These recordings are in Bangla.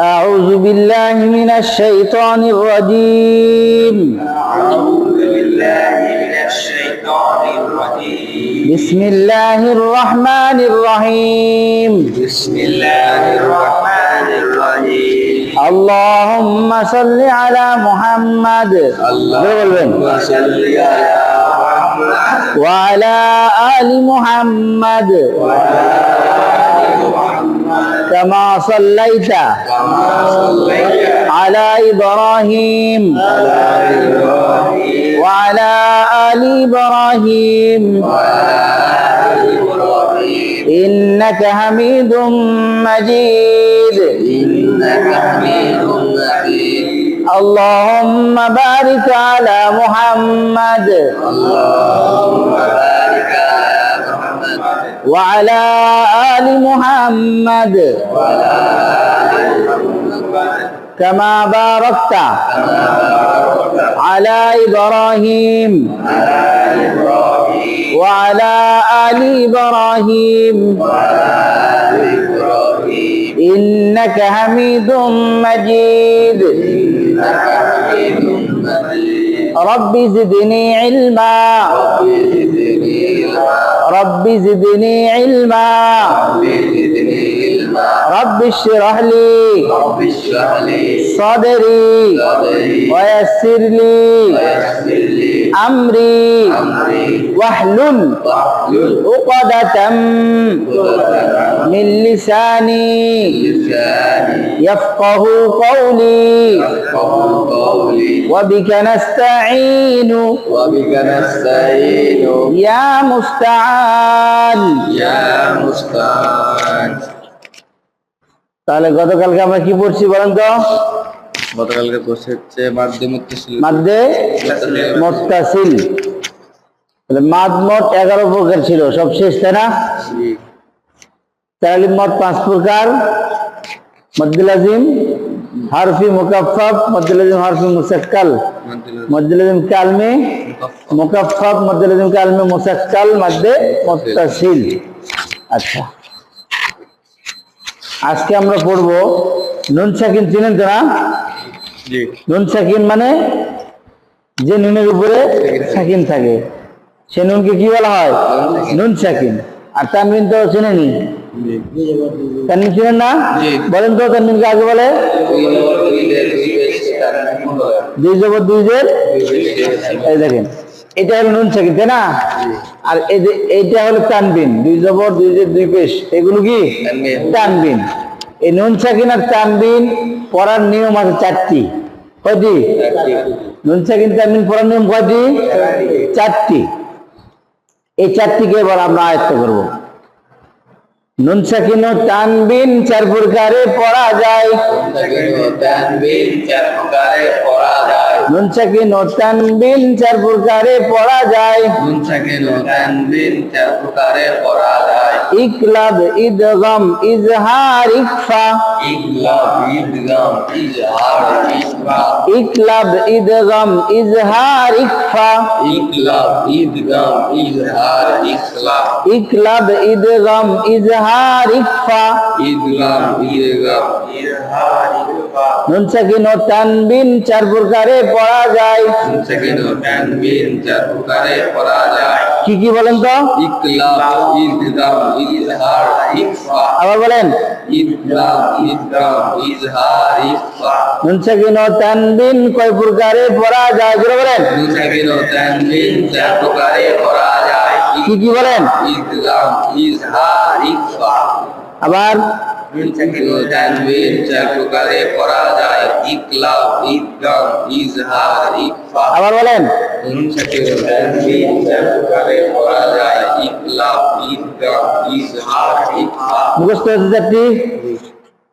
أعوذ بالله من الشيطان الرجيم. أعوذ بالله من الشيطان الرجيم بسم الله الرحمن الرحيم. بسم الله الرحمن الرحيم اللهم صل على محمد. اللهم صل على محمد وعلى آل محمد. كما صليت كما صليت على إبراهيم على إبراهيم وعلى آل إبراهيم. إنك حميد مجيد. إنك حميد مجيد اللهم بارك على محمد. اللهم بارك على وعلى آل محمد. كما باركت على إبراهيم وعلى آل إبراهيم. إنك حميد مجيد. رب زدني علما. রব্বি জিদনি ইলমা। رب اشرح لي صدري ويسر لي أمري واحلل عقدة من لساني يفقه قولي وبك نستعين وبك نستعين يا مستعان يا مستعان তাহলে গতকালকে আমরা কি পড়ছি বলেন তো? গতকালকে বসে হচ্ছে মাধ্যমিক ছিল মাদ্দে মোত্তাসিল। তাহলে মাদ মোট এগারো প্রকার ছিল সব শেষ তাই না? তাহলে মোট পাঁচ প্রকার। মদ্দুল আজিম হারফি মুকাফফাফ মদ্দুল আজিম হারফি মুসাক্কাল। মদ্দুল আজিম কালমে মুকাফফাফ মদ্দুল আজিম কালমে মুসাক্কাল মাদ্দে মুত্তাসিল। আচ্ছা। আজকে আমরা পড়ব নুন সাকিন চিনেন তো না? নুন সাকিন মানে যে নুনের উপরে সাকিন থাকে। সে নুনকে কি বলা হয়? নুন সাকিন আর তানবিন তো চেনেনি। তানবিন চিনেন না? বলেন তো তানবিনকে আগে বলে। দুই জবর দুই জের এই দেখেন। এটা হলো নুন সাকিন তাই না? আর এই যে এইটা হলো তানবিন দুই জবর দুই যে দুই পেশ এগুলো কি? তানবিন। তানবিন। এই নুন সাকিন আর তানবিন পড়ার নিয়ম আছে চারটি। কয়টি? নুন সাকিন তানবিন পড়ার নিয়ম কয়টি? চারটি। এই চারটিকে এবার আমরা আয়ত্ত করব। নুন সাকিন ও তানবিন চার প্রকারে পড়া যায়। নুন সাকিন ও তানবিন চার প্রকারে পড়া যায়। ইকলাব ইদগম ইজহার ইকফা। ইকলাব ইদগম ইজহার ইকফা। ইকলাব ইদগম ইজহার ইকফা নুন সাকিন ও তানবিন চার প্রকারে পড়া যায়। কি কি বলেন তো? ইদগাম আবার বলেন। ইদগাম ইদগাম ইজহার ইকফা নুন সাকিন ও তানবিন কয় প্রকারে পড়া যায়? জোরে বলেন। মুসাকিন ও তানবিন চার প্রকারে পড়া কি কি বলেন আবার আবার বলেন মুখস্থ হয়েছে চারটি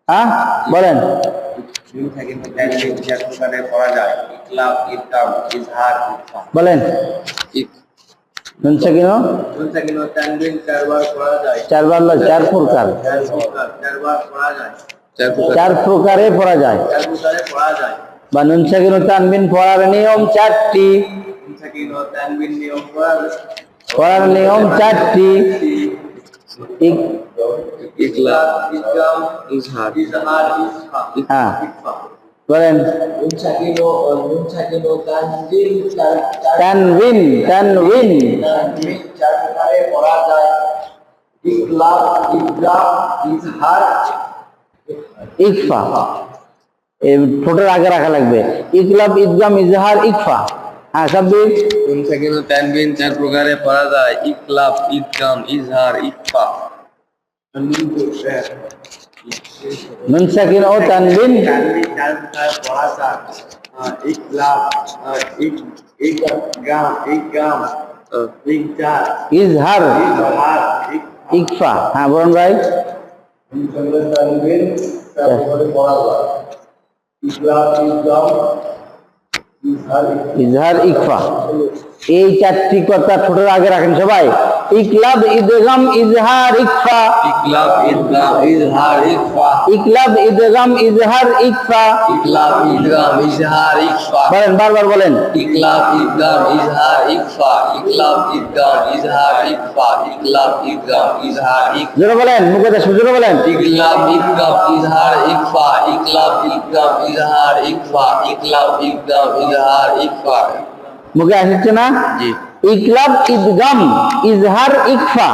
হ্যাঁ বলেন বলেন নুন সাকিন ও মুসাকিন ও তানবিন চারবার পড়া যায়। চারবার লয়, চার প্রকার। চারবার পড়া যায়। চার প্রকারে। পড়া যায়। চার প্রকারে পড়া যায়। বা নুন সাকিন তানবিন পড়ার নিয়ম চারটি। মুসাকিন ও তানবিন নিয়ম পড়ার। পড়ার নিয়ম চারটি। ইক- ইকলাব ইজহার। ইজহার ইসফা হ্যাঁ। বলেন। ইকরাম ইজহার ইকফা। ঠোঁটের আগে রাখা লাগবে। ইকলাব ইদগাম ইজহার, ইকফা। হ্যাঁ সাব্বির নুন সাকিন ও তানবিন চার প্রকারে পড়া যায় ইকলাব ইদগাম ইজহার ইকফা নুন সাকিন ও তানবিন ইজহার। ইকফা। হ্যাঁ বলুন ভাই। ইজহার, ইকফা। এই চারটি কথা ঠোঁটের আগে রাখেন সবাই। ইকলাব ইদগাম ইজহার ইকফা ইকলাব ইদগাম ইজহার ইকফা ইকলাব ইদগাম ইজহার ইকফা ইকলাব ইদগাম ইজহার ইকফা বলেন বারবার বলেন ইকলাব ইদগাম ইজহার ইকফা ইকলাব ইদগাম ইজহার ইকফা ইকলাব ইদগাম ইজহার ইকফা জোরে বলেন মুখে দেশ জোরে বলেন ইকলাব ইদগাম ইজহার ইকফা ইকলাব ইদগাম ইজহার ইকফা ইকলাব ইদগাম ইজহার ইকফা মুখে আসছে না জি ইকলাব ইদগাম, ইজহার ইকফা।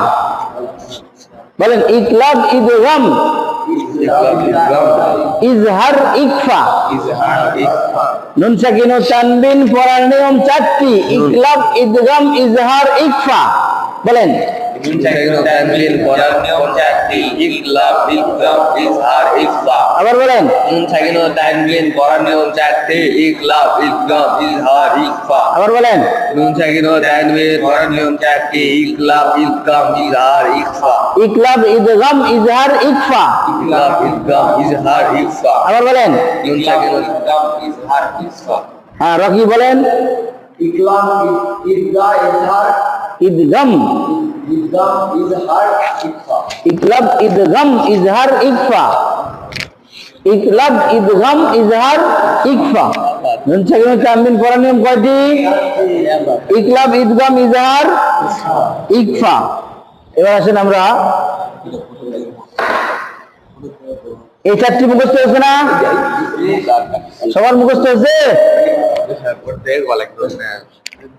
বলেন, ইকলাব ইদগাম, ইজহার ইকফা। নুন সাকিন তানবিন পড়ার নিয়ম চারটি, ইকলাব ইদগাম, ইজহার ইকফা। বলেন আবার বলেন আবার বলেন ইকলাব ইদগাম ইজহার ইকফা ইকলাব ইদগাম ইজহার ইকফা আবার বলেন ইদগাম ইজহার ইকফা হ্যাঁ রকি বলেন ইকলাম ইদগা ইজহার ইদগাম ইকলাব ইদগাম ইজহার ইকফা ইকলাব ইদগাম ইজহার ইকফা নুন সাকিন ও তানবিন পড়ার নিয়ম কয়টি? ইকলাব ইদগাম ইজহার ইকফা এবার আসেন আমরা এই চারটি মুখস্থ হয়েছে না? সবার মুখস্থ হয়েছে?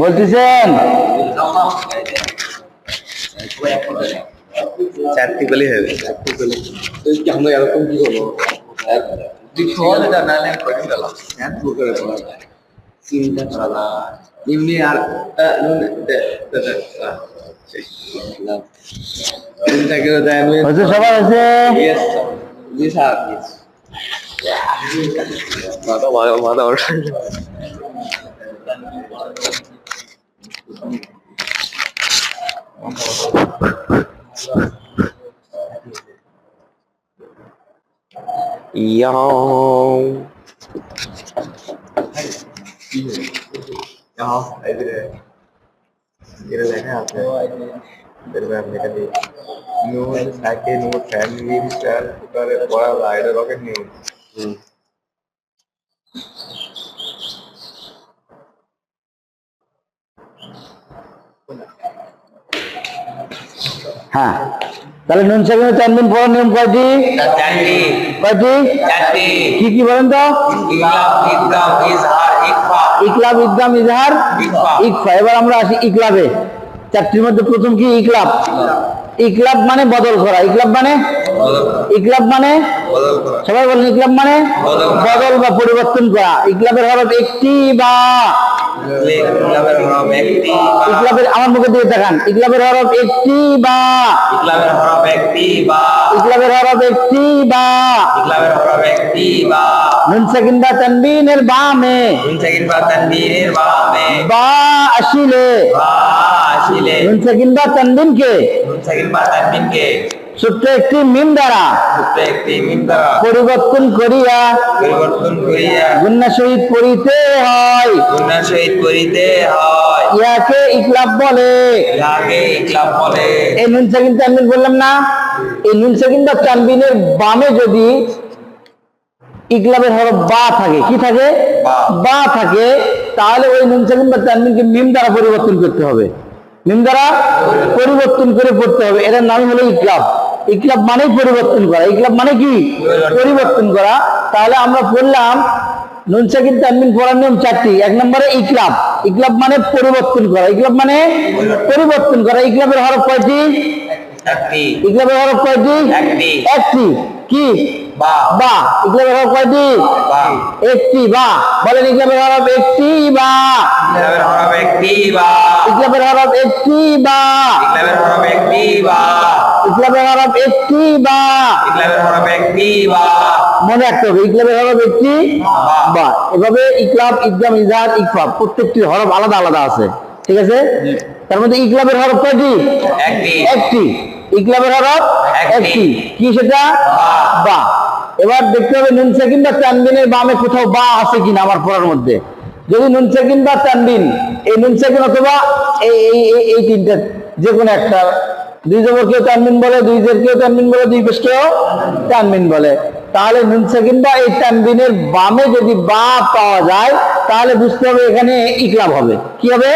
বলতেছেন? চারটি গলি হবে চারটি গলি আমরা এরকম কি করে হ্যাঁ করে যায় চিন্তা করা না এমনি আর আহ, নুন দে দে দে আহ, শেষ। চিন্তা করে দেয় আমি হয়েছে সবার আছে Yes, sir. Yes, sir. Yes. মাথা মাথা মাথা ওঠা Yo. নুন সাকিন ও তানবিন চার প্রকারে পড়া যায় এটা রকেট নিউজ হ্যাঁ তাহলে নুন পড়ার নিয়ম কয়টি কয়টি কি? কি বলেন তো? ইকলাব ইকলাব ইজহার ইকফা। ইকলাব ইদগাম ইজহার? ইকফা। ইকফা। এবার আমরা আসি ইকলাবে। চারটির মধ্যে প্রথম কি? ইকলাব। ইকলাব। মানে বদল করা। ইকলাব মানে? ইকলাব মানে? সবাই বলেন ইকলাব মানে বদল বা পরিবর্তন করা। ইকলাবের হরফ একটি বা। ইকলাবের আমার মুখে দিয়ে দেখান। ইকলাবের হরফ একটি বা। ইকলাবের হরফ একটি বা। ইকলাবের হরফ একটি বা। ইকলাবের হরফ একটি বা। নুন সাকিন বা তানবিনের বামে। নুন সাকিন বা তানবীরের বামে। বা আসিলে। বা আসিলে। নুন সাকিন বা তানবিনকে। নুন সাকিন বা তানবিনকে। ছোট্ট একটি মিম দ্বারা পরিবর্তন করিয়া পরিবর্তন করিয়া গুন্না সহিত পড়িতে হয়। গুণার সহিত করিতে হয়। ইয়াকে ইকলাব বলে। ইহাকে ইকলাব বলে। এই নুন সাকিন তানবিন বললাম না। এই নুন সাকিন বা তানবিনের বামে যদি ইকলাবের হরফ বা থাকে কি থাকে? বা। থাকে তাহলে ওই নুন সাকিন বা তানবিনকে মিম দ্বারা পরিবর্তন করতে হবে। মিম দ্বারা পরিবর্তন করে পড়তে হবে। এটার নামই হলো ইকলাব। ইকলাব মানে পরিবর্তন করা। ইকলাব মানে কি? পরিবর্তন। করা। তাহলে আমরা পড়লাম নুন সাকিন তানবিন পড়ার নিয়ম চারটি। এক নম্বরে ইকলাব। ইকলাব মানে পরিবর্তন করা। ইকলাব মানে পরিবর্তন করা। ইকলাবের হরফ কয়টি? ইকলাবের হরফ কয়টি? একটি। কি? বা ইকলাবের হরফ কয়টি একটি বা বলেন ইকলাবের হরফ একটি বা ইকলাবের হরফ একটি বা ইকলাবের হরফ একটি বা ইকলাবের হরফ একটি বা ইকলাবের হরফ একটি বা ইকলাবের হরফ একটি বা মনে রাখতে হবে হরফ একটি বা। এভাবে ইকলাম প্রত্যেকটি হরফ আলাদা আলাদা আছে ঠিক আছে তার মধ্যে ইকলাবের হরফ কয়টি একটি একটি ইকলাবের হরফ। একটি কি সেটা বা এবার দেখতে হবে নুন সেকিন বা তানবিনের বামে কোথাও বা আছে কিনা আমার পড়ার মধ্যে। যদি নুন সেকিন বা তানবিন এই নুন সেকিন অথবা এই এই এই- তিনটা যে কোনো একটা। দুই জবর কেউ তানবিন বলে দুই জের কেউ তানবিন বলে দুই পেশ কেউ তানবিন বলে। তাহলে নুন সেকিন বা এই তানবিনের বামে যদি বা পাওয়া যায় তাহলে বুঝতে হবে এখানে ইকলাব হবে। কি হবে।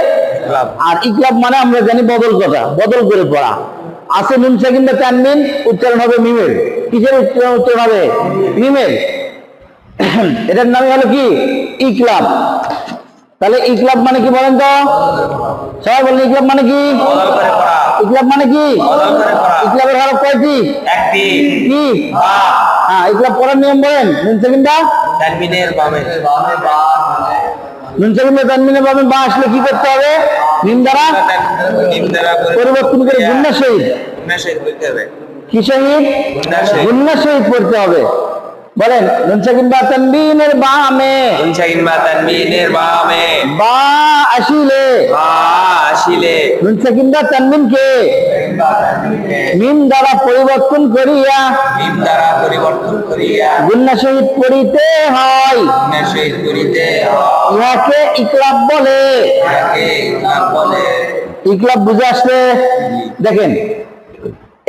আর ইকলাব মানে আমরা জানি বদল করা বদল করে পড়া। আছে নুন সেকিন বা তানবিন উচ্চারণ হবে মিমের। কিসের উচ্চারণ হবে? মিমের। এটার নাম হলো কি? ইকলাব। তাহলে ইকলাব মানে কি বলেন তো? সবাই বলেন ইকলাব মানে কি? ইকলাব মানে কি? ইকলাবের হরফ কয়টি? একটি। কি? হ্যাঁ ইকলাব পড়ার নিয়ম বলেন। নুন সেকিনটা তানবিনের বামে। নুন বা আসলে কি করতে হবে? নিম দ্বারা? পরিবর্তন করে গুন্না হবে। কি সহিত গুন্না সহিত পড়তে হবে। বলেন নুন বা তানবিনের বামে। নুন বা তানবিনের বামে। বা আসিলে। বা আসিলে। নুন বা তানবিনকে মিম দ্বারা পরিবর্তন করিয়া মিম দ্বারা পরিবর্তন করিয়া গুন্না সহিত পড়িতে হয়। গুণার সহিত করিতে হয়। ইহাকে ইকলাব বলে। ইকলাব ইকলাব বুঝে আসলে? দেখেন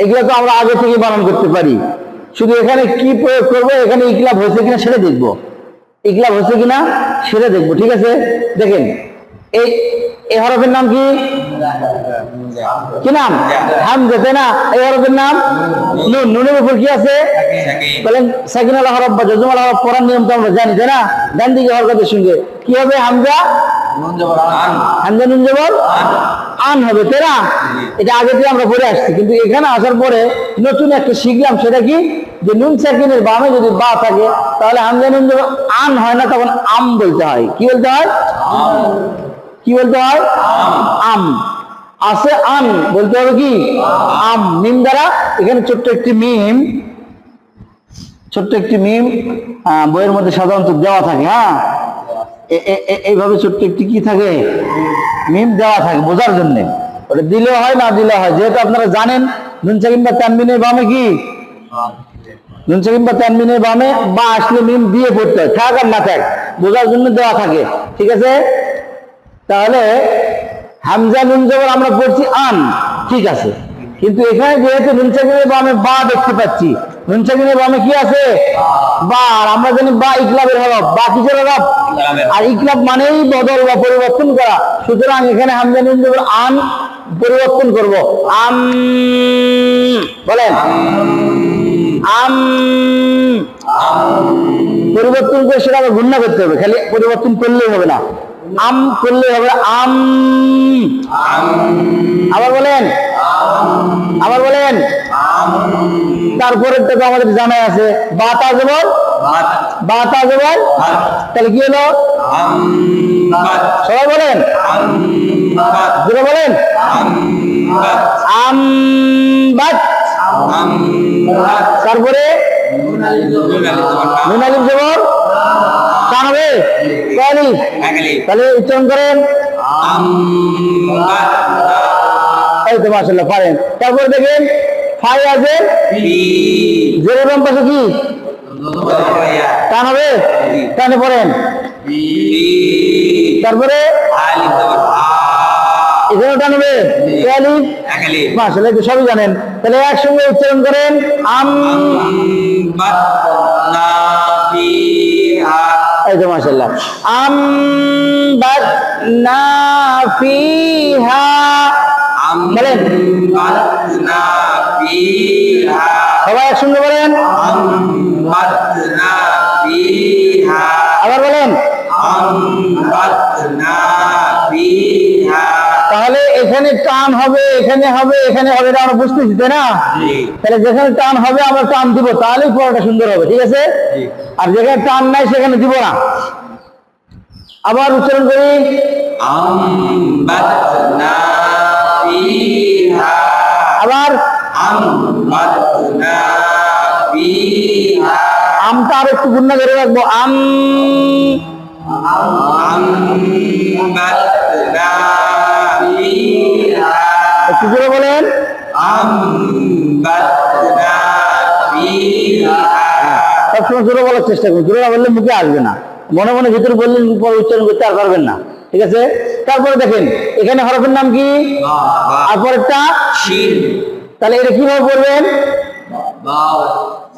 এগুলো তো আমরা আগে থেকে বানান করতে পারি। শুধু এখানে কি প্রয়োগ করব এখানে ইকলাব হয়েছে কিনা সেটা দেখব। ইকলাব হয়েছে কিনা সেটা দেখব ঠিক আছে? দেখেন এই এই হরফের নাম কি? কি নাম? হামজা, তাই না? এই হরফের নাম? নুন। নুনের উপর কি আছে? সাকিন বলেন, সাকিনাল হরফ বা জজমাল হরফ পড়ার নিয়ম তো আমরা জানি, তাই না? ডান দিকে হরকতের সঙ্গে কি হবে? হামজা? হামজা, নুন জবর আন হবে, তাই না? এটা আগে থেকে আমরা পড়ে আসছি, কিন্তু এখানে আসার পরে নতুন একটা শিখলাম, সেটা কি? যে নুন সাকিনের বামে যদি বা থাকে, তাহলে হামজা, নুন জবর আন হয় না, তখন আম বলতে হয়। কি বলতে হয়? কি বলতে হয়? আম। আছে আন বলতে হবে কি? আম। মিম দ্বারা এখানে ছোট্ট একটি মিম, ছোট্ট একটি মিম বইয়ের মধ্যে সাধারণত দেওয়া থাকে হ্যাঁ? এইভাবে ছোট্ট একটি কি থাকে? মিম দেওয়া থাকে বোঝার জন্য। ওটা দিলে হয়, না দিলে হয়? যেহেতু আপনারা জানেন, নুন সাকিম বা তানবিনের বামে কি? নুন সাকিম বা তানবিনের বামে বা আসলে মিম দিয়ে পড়তে হয়। থাক আর না থাক, বোঝার জন্য দেওয়া থাকে। ঠিক আছে? তাহলে হামজা নুন জবর আমরা পড়ছি আন ঠিক আছে। কিন্তু এখানে যেহেতু নুন সাকিনের বামে বা দেখতে পাচ্ছি নুন সাকিনের বামে কি আছে? বা আমরা জানি বা ইকলাবের হরফ। বা কিসের হরফ। আর ইকলাব মানেই বদল বা পরিবর্তন করা। সুতরাং এখানে হামজা নুন জবর আন পরিবর্তন করব। আম বলেন। আম পরিবর্তন করে সেটা আবার গুণনা করতে হবে। খালি পরিবর্তন করলেই হবে না। আম করলেই হবে আম। আবার বলেন। আবার বলেন। তারপরে তো আমাদের জানা আছে। বাতা জবর বাত বাত তাহলে কি হলো? সবাই বলেন। বলেন। আম বাত তারপরে নুন আলিফ জবর। কান হবে। তাহলে উচ্চারণ করেন। মাসাল্লাহ পারেন। তারপরে দেখেন, ফাই আছে। বাম পাশে কি? কান হবে? কানে পড়েন। তারপরে আলিফ এখানে টান হবে। মাসাল্লাহ তো সবই জানেন। তাহলে একসঙ্গে উচ্চারণ করেন, আম তো মাসাল্লাহ আম বাত না ফিহা। আম বলেন। বাত না পি হা সবাই একসঙ্গে বলেন। আবার বলেন। এখানে টান হবে এখানে হবে এখানে হবে এটা আমরা বুঝতেছি তাই না? তাহলে যেখানে টান হবে আমরা টান দিব তাহলেই পড়াটা সুন্দর হবে ঠিক আছে? আর যেখানে টান নাই সেখানে দিব না। আবার উচ্চারণ করি। আবার। আমটা আর একটু গুণা ধরে রাখব। আম। আম একটু করে বলেন। সবসময় জোরে বলার চেষ্টা করুন জোরে বললে মুখে আসবে না। মনে মনে ভিতরে বললেন পর উচ্চারণ করতে আর পারবেন না ঠিক আছে? তারপরে দেখেন এখানে হরফের নাম কি? তারপরে তাহলে এটা কীভাবে বলবেন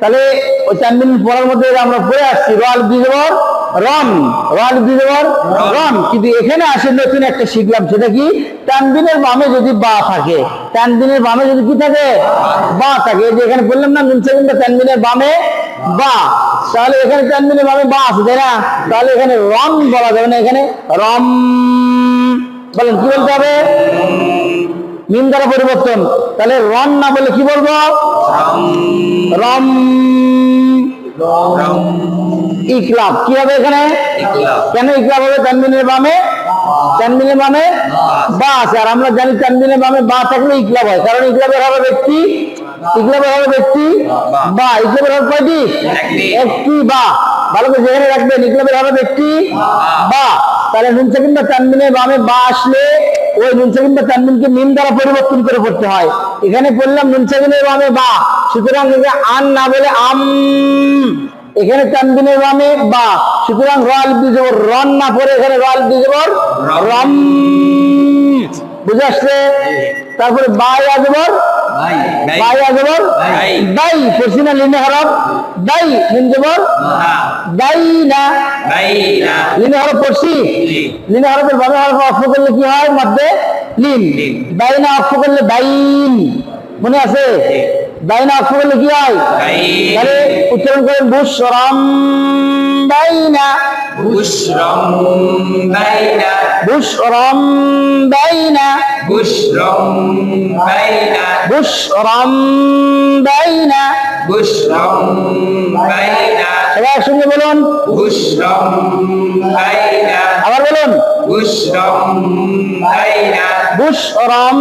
তাহলে ওই তানবিন পড়ার মধ্যে আমরা পড়ে আসছি, রয়াল ব্রিজ ওর রন রয়াল ব্রিজ ওর রন কিন্তু এখানে আসে নতুন একটা শিখলাম, সেটা কি? তানবিনের বামে যদি বা থাকে তানবিনের বামে যদি কি থাকে? বা থাকে। যে এখানে বললাম না নুন সেকেন্ডটা তানবিনের বামে বা। তাহলে এখানে তানবিনের বামে বা আছে, তাই না? তাহলে এখানে রম বলা যাবে না, এখানে রম। বলেন, কি বলতে হবে? মিম দ্বারা পরিবর্তন। তাহলে রন না বলে কি বলব? রম। ইকলাব। কি হবে এখানে। কেন ইকলাব হবে? তানবিনের বামে? তানবিনের বামে? বা আছে। আর আমরা জানি তানবিনের বামে বা থাকলে ইকলাব হয়। কারণ ইকলাবের হবে ব্যক্তি? ইকলাবের হবে ব্যক্তি? বা। ইকলাবের হবে কয়টি? একটি। বা। ভালো করে যেখানে রাখবেন। ইকলাবের হবে ব্যক্তি? বা। তাহলে নুন সেকেন্ডটা তানবিনের বামে বা আসলে ওই নুন সেকেন্ডটা তানবিনকে মিম দ্বারা পরিবর্তন করে পড়তে হয়। এখানে পড়লাম নুন সেকেন্ডের বামে বা। সুতরাং আন না বলে আম। এখানে তানবিনের বামে বা। সুতরাং রয়াল বিজবর রন না পরে এখানে রয়াল বিজবর রম বুঝে আসছে? তারপরে বাই আজবর বাই আজবর দাই পশ্চিমা লিনে হরফ দাই লিন জবর দাই না। লিনে হরফ পড়ছি। লিনে হরফের বামে হরফ অফ করলে কি হয়? মধ্যে লিন দাই না অফ করলে দাইন মনে আছে? বাইনা অফ করলে কি হয়। তাহলে উচ্চারণ করেন বুসরম বাইনা বুশরম বাইনা বুসরম বাইনা বুশরম বাইনা বুসরম বাইনা বুশরম বাইনা সবাই একসঙ্গে বলুন। বুশরম বাইনা আবার বলুন। বুশরম বাইনা বুসরম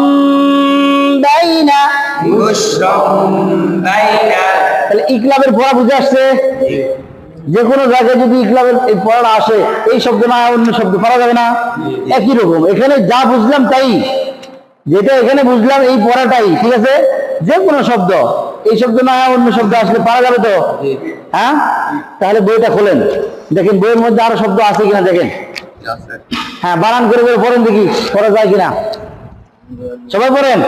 বাইনা তাহলে ইকলাবের পড়া বুঝে আসছে? যে কোনো জায়গায় যদি ইকলাবের এই পড়াটা আসে এই শব্দ না অন্য শব্দ পড়া যাবে না। একই রকম। এখানে যা বুঝলাম তাই। যেটা এখানে বুঝলাম এই পড়াটাই ঠিক আছে? যে কোনো শব্দ। এই শব্দ না অন্য শব্দ আসলে পারা যাবে তো? হ্যাঁ? তাহলে বইটা খোলেন। দেখেন বইয়ের মধ্যে আরও শব্দ আছে কিনা দেখেন। হ্যাঁ বানান করে করে পড়েন দেখি পড়া যায় কিনা। সবাই পড়েন?